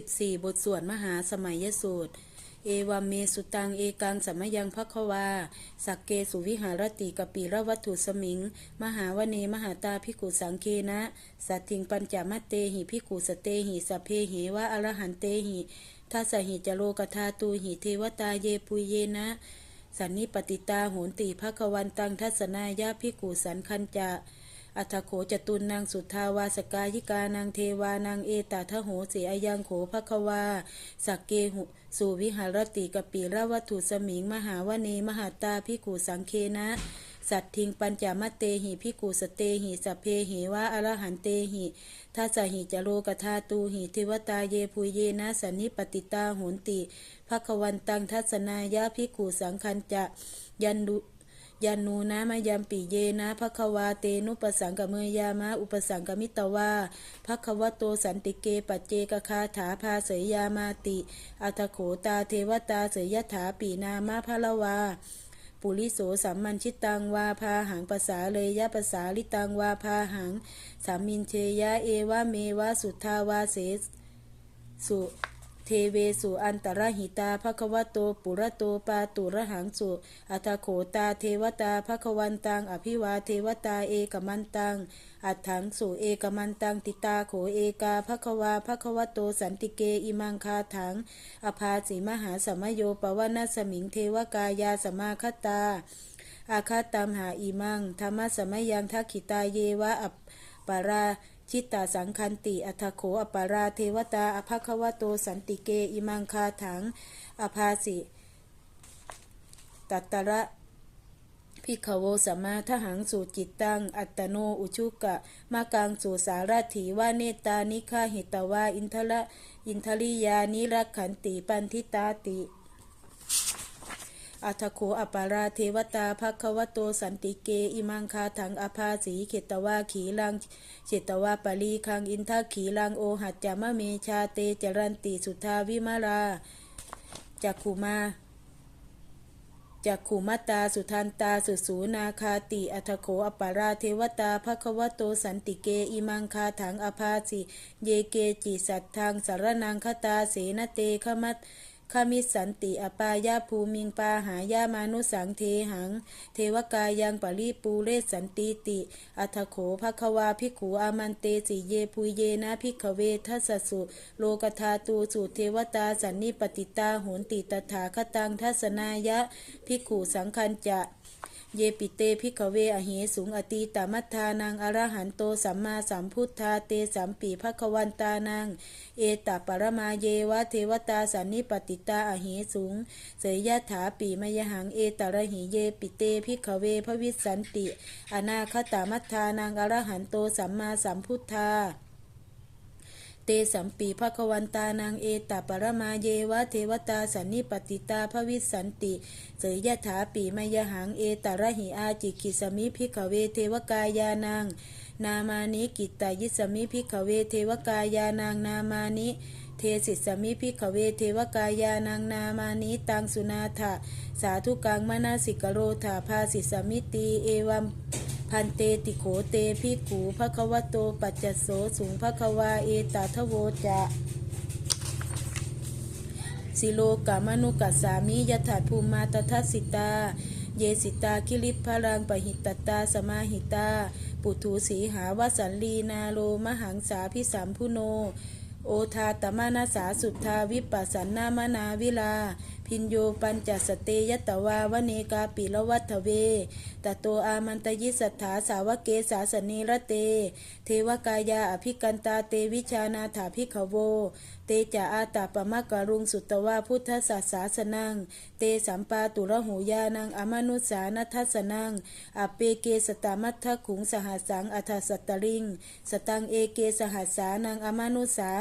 14 บทสวดมหาสมัยยสูตร เอวามเมสุตังเอกังสัมมยังพักวา สักเกสุวิหารติกปีระวัตถุสมิง มหาวเนมหาตาพิกุสังเคนะ สัตถิงปัญจมัตเตหิพิกุสเตหิสพเพหิวะอรหันเตหิทัสสหิจโลกธาตูหิเทวตาเยปุเยนะสันนิปติตาโหนติภควันตังทัศนายาพิกุสันคันจะ อัทโขจตุนนางสุทธาวาสกายิกานางเทวานางเอตาทโหสีอายังโขภควา สักเกหุสุวิหารติกปีรวัตถุสมิง มหาวเนมหาตาพิกุสังเคนะ สัตทิงปัญจามเตหิพิกุสเตหิสพเพหิวะอรหันเตหิทัสหิจโลกธาตูหิเทวตาเยปุเยนะสันนิปติตาโหนติภควันตังทัศนายาพิกุสังคันจะยันดุ ยันนูนะมายามปีเยนะภควาเตนุปสังกเมยามะอุปสังกมิตวาภควโตสันติเกปัจเจกคาถาภาเสยยามาติ อัตโขตาเทวตาเสยยถาปีนามะพะละวาปุริโสสัมมันชิตังวาพาหังภาษาเลยยะภาษาลิตังวาพาหังสามินเชยะเอวะเมวะสุทธาวาเสสุ เทเวสุอันตรหิตาภควโตปุระโตปาตุระหังสุอัตโขตาเทวตาภควันตังอภิวาเทวตาเอกมันตัง อัฏฐังสุเอกมันตังติตาโขเอกาภควาภควโตสันติเกอิมังคาถัง อภาสีมหาสมโยปวนาสมิงเทวกายาสมาคตา อาคาตามหาอีมังธรรมะสมัยยังทักขิตาเยวะอัปปารา ชิตตาสังคันติ อัทโขอปปาราเทวตา อภควโต สันติเก อิมังคาถัง อภาสิตัตตระพิขโวสมมาทหังสูจิตตัง อัตตโน อุชุกะ มากังสูสารถีว่าเนตานิฆาหิตวา อินทละ อินทริยานิรักขันติ ปันทิตาติ อัทโขอปาราเทวตาภควโตสันติเก อิมังคาถังอภาสีเขตวาขีลังเจตวาปาลีคังอินทขีลังโอหัจจามะเมชาเตจรันติสุทาวิมาราจักขุมาจักขุมตตาสุทันตาสุสูนาคาติอัทโขอปาราเทวตาภควโตสันติเกอิมังคาถังอภาสิเยเกจิสัตทังสารนังคตาเสนเตขมัต ขมิสันติอปายาภูมิงปาหายามานุสังเทหัง เทวกายังปริปูเรศสันติติ อัทโขภควาพิขูอามันเตสิเยปุเยนะพิขเวทัสสุ โลกธาตูสุเทวตาสันนิปติตาโหนติตถาคตังทัสนายะพิขูสังคัญจะ เยปิเตพิกเวอเหสุงอตีตามัทธานังอรหันโตสัมมาสัมพุทธาเตสัมปีภควันตานัง เอตปรมาเยวะเทวตาสันนิปติตาอเหสุง เสยยะถาปีมยหังเอตระหิเยปิเตพิกเวพวิสันติ อนาคตามัทธานังอรหันโตสัมมาสัมพุทธา เตสัมปีภควันตานางเอตปรมาเยวะเทวตาสันนิปติตาภวิสันติเสยยะถาปีมยหังเอตระหิอาจิกิสมิพิกเวเทวกายานางนามานิกิตตายิสมิพิกเวเทวกายานางนามานิเทสิสมิพิกเวเทวกายานางนามานิตังสุนาถะสาธุกังมนาสิกโรธาภาสิสมิตีเอวัม พันเตติโขเตพิขูภควโตปัจจโสสูงภควาเอตาทโวจะสิโลกามนุกัสสามิยถาภูมาตทัสิตา เยสิตาคิริพลังปหิตตาสมาหิตา ปุถุสีหาวสันลีนาโลมหังสาพิสัมพุโน โอทาตมานาสาสุทธาวิปัสสันนามนาวิลาพินโยปัญจสเตยตวาวเนกาปิละวัฏเวตโตอามันตยิสัทธาสาวเกสาสเนระเต เทวกายาอภิกันตาเตวิชานาถาภิกขโว เตจาอาตาปมะกรุงสุตวาพุทธศาสาสนัง เตสัมปาตุระหูยานังอมนุสานัทสนังอเปเกสตามัทธขุงสหัสสังอัทสัตตริง สตังเอเกสหัสสานังอมนุสา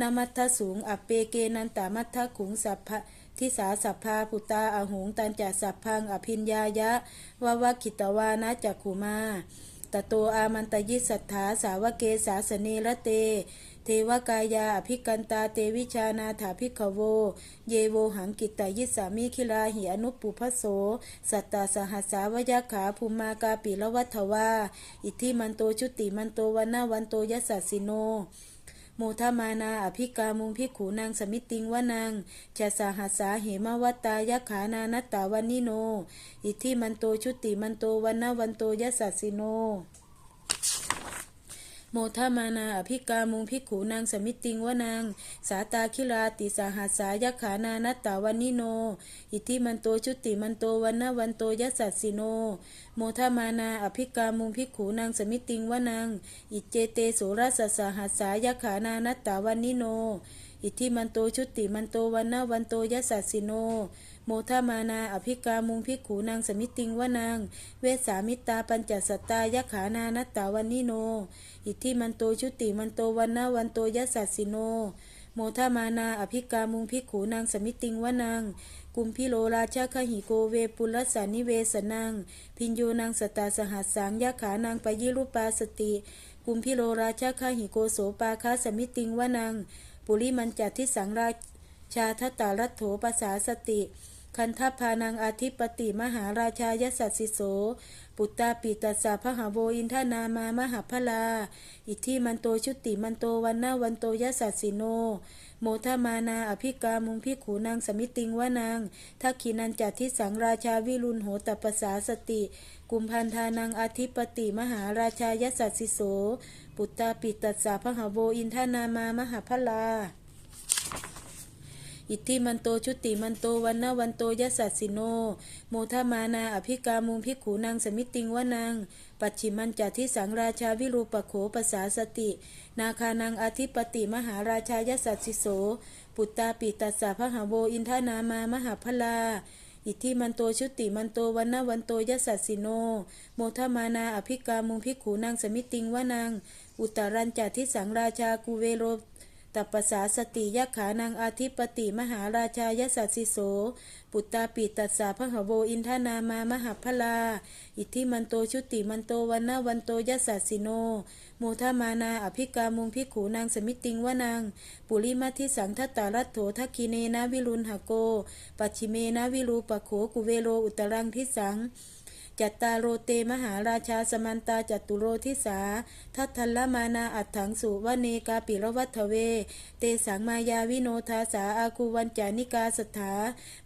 นามัทธสูงอเปเกนันตามัทธขุงสัพพะ ทิสาสัพพาปุตตาอาหุงตันจัสัพพังอภินยายะวาวคิตวานะจักขุมาตโตอามันตยิสัทธาสาวเกสาสเนระเต เทวกายาอภิกันตาเตวิชานาถาภิกขโว เยโวหังกิตตยิสามิคิลาหิอนุปปุพโส สัตตาสหัสาวยขาภูมากาปิละวัฏวาอิทธิมันโตชุติมันโตวันนาวันโตยัสสสิโน โมทมานาอภิกามุงพิขูนางสมิติงวานางจะสาหัสาเหมวัตตายขานานัตตาวันนิโน อิทธิมันโตชุติมันโตวันนาวันโตยสัสสิโน โมทมานาอภิกามุงพิกขูนางสมิติงวานาง สาตาคิราติสาหัสสายขานานัตตาวันนิโน อิทิมันโตชุติมันโตวันนาวันโตยสัสสิโน โมทมานาอภิกามุงพิกขูนางสมิติงวานาง อิเจเตโสรัสสาหัสสายขานานัตตาวันนิโน อิทิมันโตชุติมันโตวันนาวันโตยสัสสิโน โมทามานา อภิกามุงพิกขูนางสมิติงวานาง เวสามิตาปัญจสัตตายขานานัตตาวันนิโน อิทธิมันโตชุติมันโตวันนาวันโตยสัสสิโน โมทามานา อภิกามุงพิกขูนางสมิติงวานางกุมพิโลราชาคหิโกเวปุลสานิเวสนัง พินโยนางสตาสหัสสังยะขานางปยิรุปาสติ กุมพิโลราชาคหิโกโสปาคาสมิติงวานางปุริมันจัดทิสังราชาทตารัตโถภาษาสติ คันทพานังอาทิปติมหาราชายสัสสิโส ปุตตาปิตัสสะพหาโวอินทนามามหาพลา อิทธิมันโตชุติมันโตวันนาวันโตยสัสสิโน โมทมานาอภิกามุงพิขูนางสมิติงวานางทักขินันจัดทิสังราชาวิรุณโหตปสาสติ กุมพันธานังอาทิปติมหาราชายสัสสิโส ปุตตาปิตัสสะพหาโวอินทนามามหาพลา อิทธิมันโตชุติมันโตวันนาวันโตยสัสสิโน โมทมานาอภิกามุงพิกขูนางสมิติงวานางปัจฉิมันจัดที่สังราชาวิรูปโขปสาสติ นาคานังอธิปติมหาราชายสัสสิโส ปุตตาปิตัสสะพหาโวอินทนามามหาพลาอิทธิมันโตชุติมันโตวันนาวันโตยสัสสิโน โมทมานาอภิกามุงพิกขูนางสมิติงวานางอุตรันจัดที่สังราชากุเวโร ตัปสาสติยขานังอาทิปติมหาราชายสัสสิโส ปุตตาปิตัสสะพหโวอินทนามามหาพลา อิทธิมันโตชุติมันโตวันนาวันโตยสัสสิโนโมทมานาอภิกามุงพิกขูนางสมิติงวานางปุริมัทิสังทตารัตโถทักคิเนนะวิรุณหโก ปัจฉิเมนะวิรูปะโขกุเวโรอุตรังทิสัง จัตตาโรเตมหาราชาสมันตาจัตุโรทิสา ทัตทัลลมานาอัตถังสุวเนกาปิรวัตเว เตสังมายาวิโนทาสาอาคูวันจานิกาสถา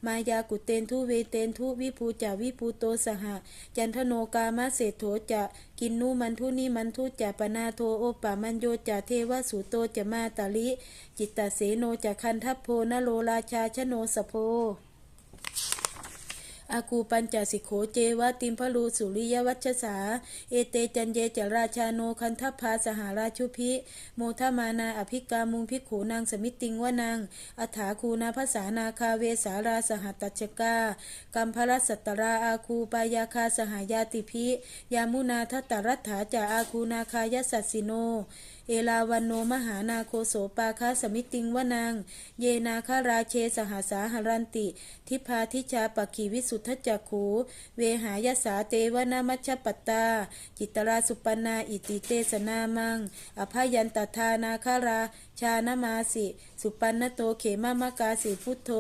มายากุเตนทุเวเตนทุวิภูจาวิภูโตสหจันทโนกามาเศรษโถจะกินนูมันทุนิมันทุจะปนาโทโอปามันโยจะเทวสุโตจะมาตาลิ จิตตเสโนจะคันทัพโพนโลราชาชโนสโพ อากูปัญจสิโขเจวะติมพลูสุริยวัชสา เอเตจันเยจราชาโนคันทพาสหาราชุพิ โมทมานาอภิกามุงพิกขูนางสมิติงวานางอัฐาคูนาภาษานาคาเวสาราสหัตตัชกากัมพรสัตตราอาคูปายาคาสหายาติพิ ยามุนาทัตรัตถาจาอาคูนาคายสัสสิโน เอลาวันโนมหานาโคโสปาคาสมิติงวนาง เยนาคาราเชสหาสาหรันติ ทิพาทิชาปกขีวิสุทธจักขู เวหายสาเตวนามัชปตา จิตราสุปนาอิติเตสนามัง อภยันตทานาคาราชานามาสิสุปันนโตเขมามกาสิพุทโธ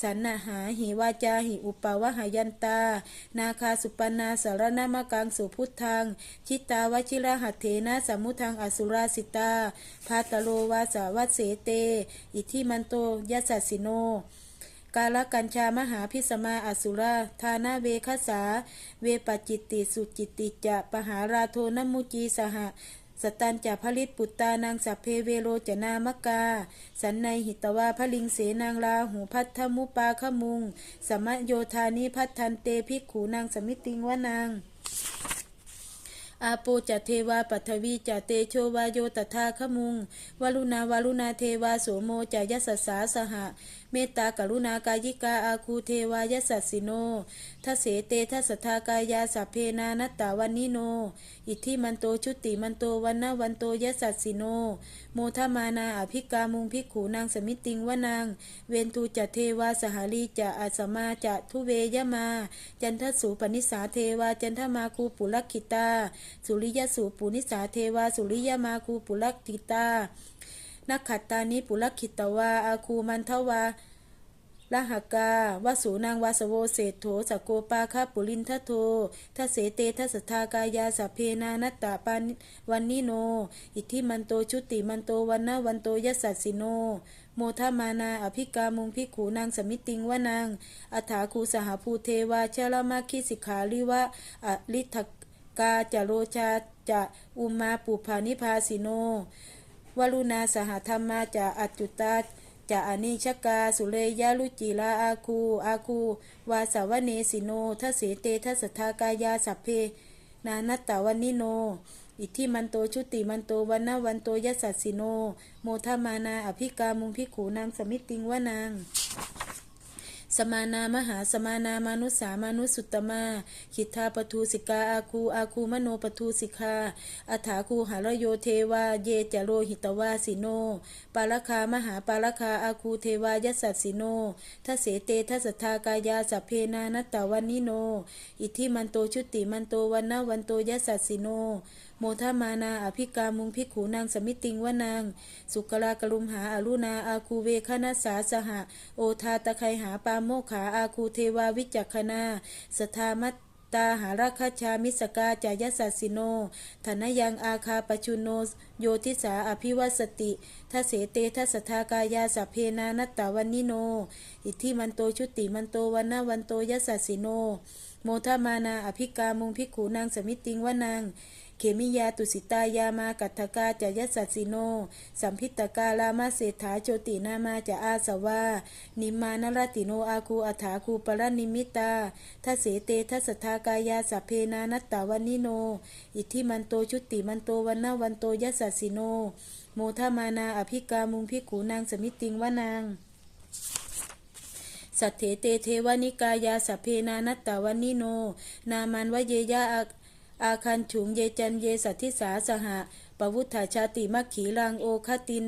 สันนาหาหิวาจาหิอุปาวหายันตา นาคาสุปันนาสารนามกังสุพุทธัง ชิตาวชิระหัตเถนะสมุทังอสุราสิตา พาตโลวาสาวัเสเต อิทิมันโตยัสสิโนกาลกัญชามหาพิสมาอสุราทานาเวคสา เวปจิตติสุจิตติจะปหาราโทนมุจีสห สตันจะผลิตปุตตานางสัพเพเวโรจนามกา สันในหิตวาพลิงเสนางลาหูพัทธมุปาขมุง สมโยธานิพัทธันเตภิกขูนางสมิติงวานางอาโปจะเทวาปัทวีจะเตโชวาโยตถาขมุงวลุณาวลุณาเทวาโสโมจะยัสสาสหะ เมตตากรุณากายิกาอาคูเทวายสัสสิโนทัสเสเตทัสทากายาสัพเพนานัตตาวันนิโน อิทธิมันโตชุติมันโตวันนาวันโตยสัสสิโน โมทมานาอภิกามุงพิกขูนางสมิติงวนาง เวนตูจะเทวาสหาลีจะอาสมาจะทุเวยมา จันทสูปนิสาเทวาจันทมาคูปุลคิตา สุริยสูปุนิสาเทวาสุริยมาคูปุลคิตา นักขัตตานิปุลคิตวาอาคูมันทวาลหกาวสูนางวาสโวเศธโถสกโกปาคาปุรินทโททัเสเตทัสทากายาสเพนานัตตาปานิวันนิโน อิทธิมันโตชุติมันโตวันนาวันโตยัสสสสิโน โมทามานาอภิกามุงพิกขูนางสมิติงวานางอัฐาคูสหภูเทวาชาลามาคิสิกขาลิวะอลิทกาจโรชาจะอุมาปุภานิพาสิโน วรุณาสหธรรมาจะอัจจุตาจะอนิชกา สุเลยาลุจิลาอาคู อาคู วาสาวเนสิโนทเสเตทัสทากายาสัพเพ นานัตตาวันนิโน อิทธิมันโตชุติมันโตวันนาวันโตยัสสสสิโน โมทามานาอภิกามุงพิขูนางสมิติงวานาง สมานามหาสมานามานุสามานุสุตตมา ขิทธาปทูสิกาอาคูอาคูมโนปทูสิกาอัฐาคูหารโยเทวาเยจโรหิตวาสิโน ปาลคามหาปาลคาอาคูเทวายัสสสสิโนทัเสเตทัสทากายาสัพเพนานัตตาวันนิโน อิทิมันโตชุติมันโตวันนาวันโตยัสสสสิโน โมทามานาอภิกามุงพิกขูนางสมิติงวานาง สุกรากรุมหาอารุณาอาคูเวคณาสาสหะ โอทาตะไคหาปาโมขาอาคูเทวาวิจักขณาสทามัตตาหาราคาชามิสกาจายสัสสิโนธนยังอาคาปชุโนโยทิสาอภิวัสติทเสเตทัสทากายาสัพเพนานัตตาวันนิโน อิทธิมันโตชุติมันโตวันนาวันโตยัสสสสิโน โมทามานาอภิกามุงพิกขูนางสมิติงวานางเขมิยาตุสิตายามากัตถกาจยัสสสิโน สัมพิตกาลามาเศรษฐาโจตินามาจะอาสวานิมานรติโนอาคูอัฐาคูปรนิมิตาทัเสเตทัสทากายาสัพเพนานัตตาวันิโน อิทธิมันโตชุติมันโตวันนาวันโตยัสสสิโน โมทามานาอภิกามุงพิกขูนางสมิติงวานางสัทเถเตเทวนิกายาสัพเพนานัตตาวันิโน นามันวเยยะอา อาคันฉุงเยจันเยสัทธิสาสหะปวุฒาชาติมัคขีรังโอคติน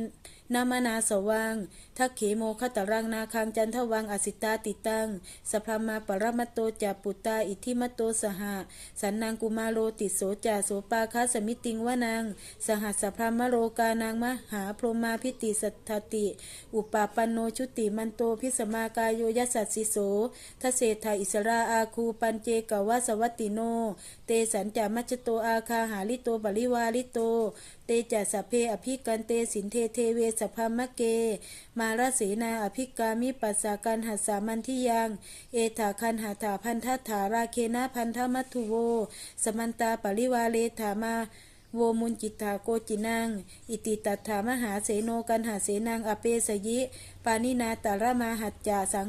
นามานาสวัง ทักเขโมคตรังนาคังจันทวังอสิตาติตัง สพรมาปรมัตโตจาปุตตาอิทิมัตโตสหะ สันนางกุมาโรติโสจาโสปาคาสมิติงวานาง สหัสพรมโรกานางมหาพรหมาพิติสัทธติ อุปาปันโนชุติมันโตพิสมากายโยยัสสสสิโสทเศรษฐาอิสราอาคูปันเจกวาสวัตติโน เตสันจามัจจโตอาคาหาลิโตบริวาลิโตเตจัสเพอภิกันเตสินเทเทเวสพามะเก มาราเสนาอภิกามิปัสสากันหัสสามันทิยัง เอถาคันหาถาพันทัถาราเคนะพันธมัตุโว สมันตาปริวาเลถามาโวมุนจิตาโกจินัง อิติตัตถามหาเสโนกันหาเสนังอเปสยิ ปานินาตาระมาหัจจาสัง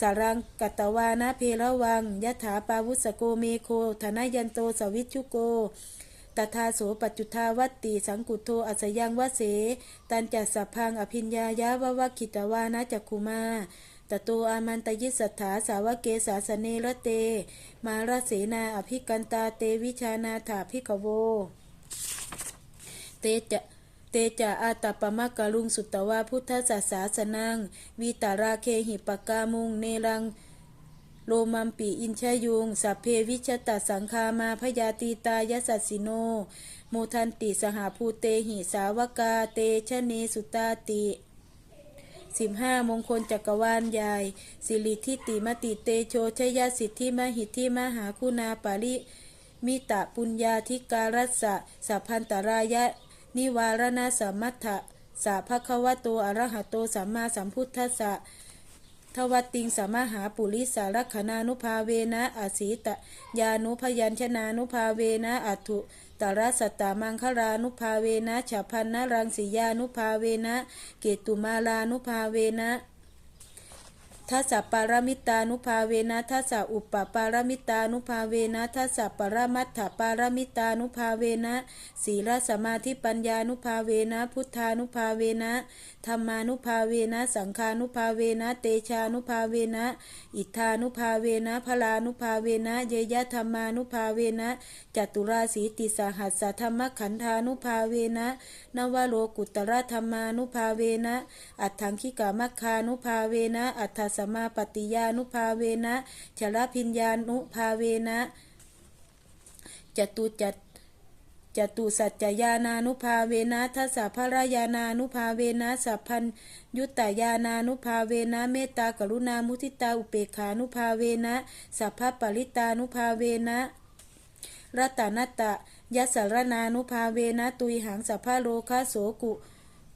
สารังกัตตวานะเพระวังยะถาปาวุสโกเมโคธนยันโตสวิชุโก ตถาโสปัจจุทาวัตติสังกุโทอัสยังวะเส ตันจัสสพังอภิญญายาวะวะคิตวานะจักคุมาตโตอามันตยิสัทธาสาวเกสาสเนระเต มาราเสนาอภิกันตาเตวิชานาถาภิกโว เตจะเตจะอาตปมะกะลุงสุตตวาพุทธศาสาสนังวีตาราเคหิปกามุงเนรัง โลมัมปีอินชยุง สัพเพวิชตสังคามาพยาตีตายสัสสิโน โมทันติสหภูเตหิสาวกาเตชะเนสุตาติสิบห้ามงคลจักรวาลใหญ่ สิริทิติมติเตโชชยสิทธิมหิทธิมหาคุณาปาริมิตะปุญญาธิการัสสะสัพพันตรายะ นิวารณสัมมัทธะสาภควโตอรหโตสัมมาสัมพุทธัสสะ ทวัตติงสามหาปุริสารคณานุภาเวนะอาศีตะยานุพยัญชนานุภาเวนะอัตุตรัสัตตามังคลานุภาเวนะฉัพพันนรังสียานุภาเวนะเกตุมาลานุภาเวนะ ทัสสะปารามิตานุภาเวนะทัสสะอุปปปารามิตานุภาเวนะทัสสะปรมัตถปารามิตานุภาเวนะศีลสมาธิปัญญานุภาเวนะพุทธานุภาเวนะธรรมานุภาเวนะสังฆานุภาเวนะเตชานุภาเวนะอิทธานุภาเวนะพลานุภาเวนะเยยะธรรมานุภาเวนะจตุราสีติสหัสสะธรรมขันธานุภาเวนะนวโลกุตระธรรมานุภาเวนะอัตถังคิกามัคคานุภาเวนะอัตถสมาปฏิยานุภาเวนะชลพิญญานุภาเวนะจตุจัตจตุสัจจยานานุภาเวนะทัสสะภรายานานุภาเวนะสัพพัญยุตตายานานุภาเวนะเมตตากรุณามุทิตาอุเปกขานุภาเวนะสัพพปริตานุภาเวนะรัตนตะยสสรนานุภาเวนะตุยหังสัพพะโลคาโสกุ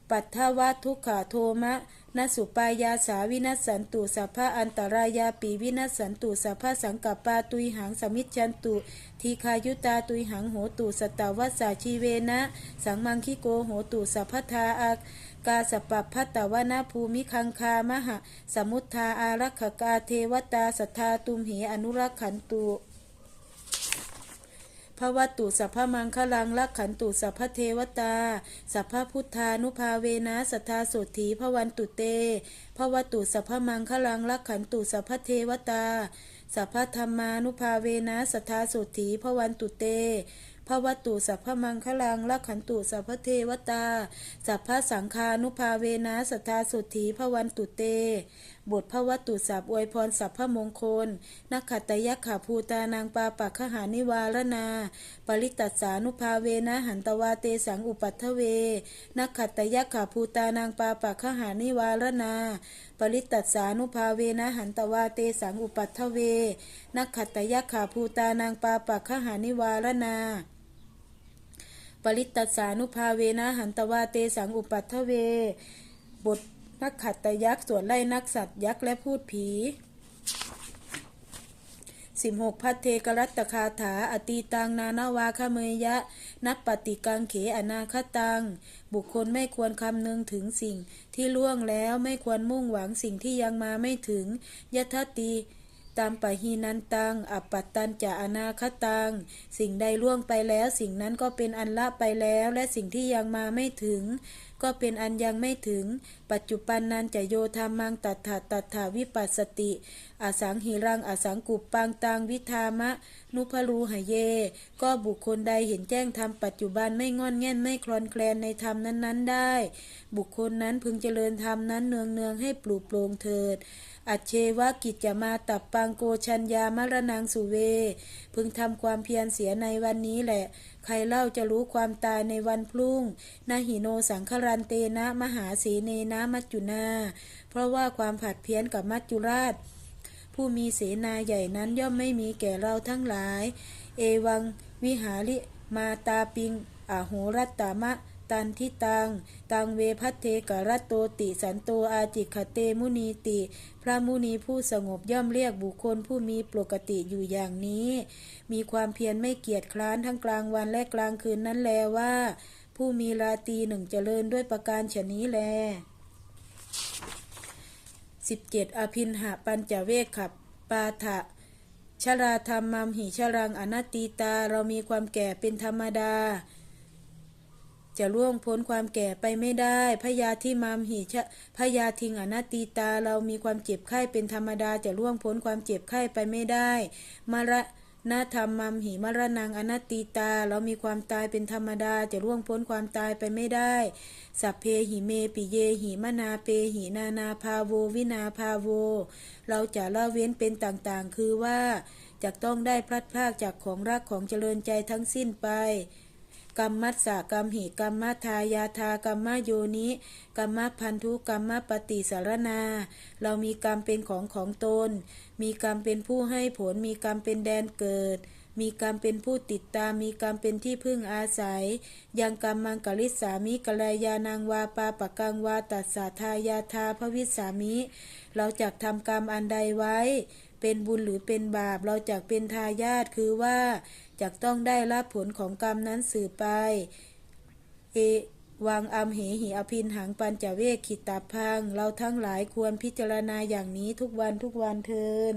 ปัทถวัตทุกขาโทมะ นสุปายาสาวินัสสันตุสัพพะอันตรายาปีวินัสสันตุสัพพะสังกัปปาตุยหังสมิจจันตุทีคายุตาตุยหังโหตุสตตวัสสาชีเวนะ สังมังคิโกโหตุสัพพทาอากาสปปพัตตวนาภูมิคังคามหะสมุทธาอารักขกาเทวตาสัทธาตุมเหอนุรักขันตุ พระวัตตุสัพพมังคลังลักขันตุสัพพเทวตา สัพพพุทธานุภาเวนะสัทธาโสถีพระวันตุเตพระวัตตุสัพพมังคลังลักขันตุสัพพเทวตา สัพพธรรมานุภาเวนะสัทธาโสถีพระวันตุเตพระวัตตุสัพพมังคลังลักขันตุสัพพเทวตา สัพพสังฆานุภาเวนะสัทธาโสถีพระวันตุเต บทพระวัตุสัพอวยพรสัพพมงคล นักขัตยักขาภูตานางปาปักขหานิวารนา ปริตัสานุภาเวนะหันตวาเตสังอุปัทเว นักขัตยักขาภูตานางปาปักขหานิวารนา ปริตัสานุภาเวนะหันตวาเตสังอุปัทเว นักขัตยักขาภูตานางปาปักขหานิวารนาปริตตัสานุภาเวนะหันตวาเตสังอุปัทเว บท นักขัตตยักษ์สวนไล่นักสัตว์ยักษ์และพูดผีสิบหกพัทเทกรัตคาถา อตีตังนานาวาคเมยะ นับปฏิกังเขอนาคตัง บุคคลไม่ควรคำนึงถึงสิ่งที่ล่วงแล้วไม่ควรมุ่งหวังสิ่งที่ยังมาไม่ถึงยะทะตีตามปะหีนันตัง อัปปัตตันจะอนาคตัง สิ่งใดล่วงไปแล้ว สิ่งนั้นก็เป็นอันละไปแล้ว และสิ่งที่ยังมาไม่ถึง ก็เป็นอันยังไม่ถึง ปัจจุบันนันจะโยธามังตัถาตัถาวิปัสสติอสังหิรังอสังกุปปังตังวิธามะ นุพรูหเย ก็บุคคลใดเห็นแจ้งธรรมปัจจุบันไม่งอนแง่นไม่คลอนแคลนในธรรมนั้น ๆ ได้ บุคคลนั้นพึงเจริญธรรมนั้นเนืองเนืองให้ปลูกโปรงเถิด อัจเชวกิจจะมาตับปังโกชัญญามรนังสุเว พึงทำความเพียรเสียในวันนี้แหละ ใครเล่าจะรู้ความตายในวันพรุ่งนาหิโนสังครันเตนะมหาสีเนนะมัจจุนา เพราะว่าความผัดเพี้ยนกับมัจจุราช ผู้มีเสนาใหญ่นั้นย่อมไม่มีแก่เราทั้งหลาย เอวังวิหาริมาตาปิงอโหรัตตามะ ตันทิตัง ตังเวพัทเทกรัตโตติสันโตอาจิขเตมุนีติ พระมุนีผู้สงบย่อมเรียกบุคคลผู้มีปกติอยู่อย่างนี้ มีความเพียรไม่เกียจคร้านทั้งกลางวันและกลางคืนนั้นแลว่า ผู้มีราตีหนึ่งเจริญด้วยประการฉนี้แล 17 อภินหะปัญจเวคขับปาถะชราธรรมมัมหิชรังอนัตติตา เรามีความแก่เป็นธรรมดา จะล่วงพ้นความแก่ไปไม่ได้พยาที่มามหิชะพยาทิงอนัตติตาเรามีความเจ็บไข้เป็นธรรมดาจะล่วงพ้นความเจ็บไข้ไปไม่ได้มระธรรมมัมหิมรนังอนัตติตา เรามีความตายเป็นธรรมดาจะล่วงพ้นความตายไปไม่ได้ สัพเพหิเมปิเยหิมนาเปหินานาภาโววินาภาโว เราจะละเว้นเป็นต่างๆ คือว่าจะต้องได้พลัดพรากจากของรักของเจริญใจทั้งสิ้นไป กรรมมัสสะกรรมหิกรรมทายาทากรรมโยนิกรรมพันธุกรรมปฏิสารนา เรามีกรรมเป็นของของตน มีกรรมเป็นผู้ให้ผล มีกรรมเป็นแดนเกิด มีกรรมเป็นผู้ติดตาม มีกรรมเป็นที่พึ่งอาศัย ยังกรรมมังกลิสามิกลายานางวาปาปะกังวาตัสสาทายาทาพระวิสามิ เราจักทำกรรมอันใดไว้ เป็นบุญหรือเป็นบาป เราจักเป็นทายาทคือว่าจักต้องได้รับผลของกรรมนั้นสืบไป เอวังอัมเหหิอภินหังปัญจเวกขิตาพัง เราทั้งหลายควรพิจารณาอย่างนี้ทุกวันทุกวันเทิน